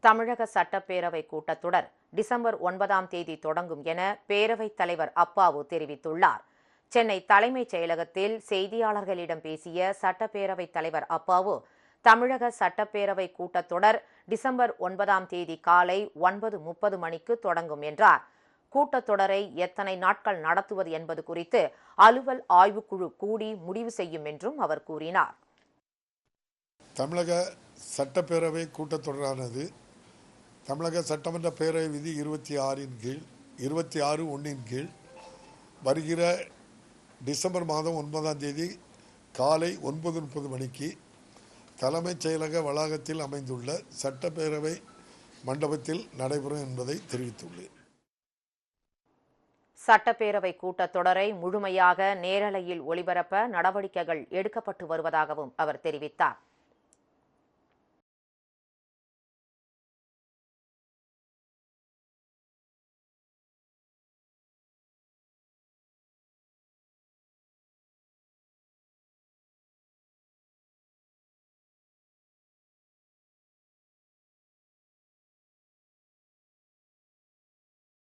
தமிழக சட்டப்பேரவை கூட்டத்தொடர் டிசம்பர் ஒன்பதாம் தேதி தொடங்கும் என பேரவைத் தலைவர் அப்பாவு தெரிவித்துள்ளார். சென்னை தலைமைச் செயலகத்தில் செய்தியாளர்களிடம் பேசிய சட்டப்பேரவைத் தலைவர் அப்பாவு தமிழக சட்டப்பேரவை கூட்டத்தொடர் டிசம்பர் ஒன்பதாம் தேதி காலை ஒன்பது முப்பது மணிக்கு தொடங்கும் என்றார். கூட்டத்தொடரை எத்தனை நாட்கள் நடத்துவது என்பது குறித்து அலுவல் ஆய்வுக்குழு கூடி முடிவு செய்யும் என்றும் அவர் கூறினார். தமிழக சட்டப்பேரவை கூட்டத்தொடரானது தமிழக சட்டமன்ற பேரவை விதி இருபத்தி ஆறின் கீழ் இருபத்தி ஆறு ஒன்றின் கீழ் வருகிற டிசம்பர் மாதம் ஒன்பதாம் தேதி காலை ஒன்பது முப்பது மணிக்கு தலைமைச் செயலக வளாகத்தில் அமைந்துள்ள சட்டப்பேரவை மண்டபத்தில் நடைபெறும் என்பதை தெரிவித்துள்ளேன். சட்டப்பேரவை கூட்டத்தொடரை முழுமையாக நேரலையில் ஒளிபரப்ப நடவடிக்கைகள் எடுக்கப்பட்டு வருவதாகவும் அவர் தெரிவித்தார்.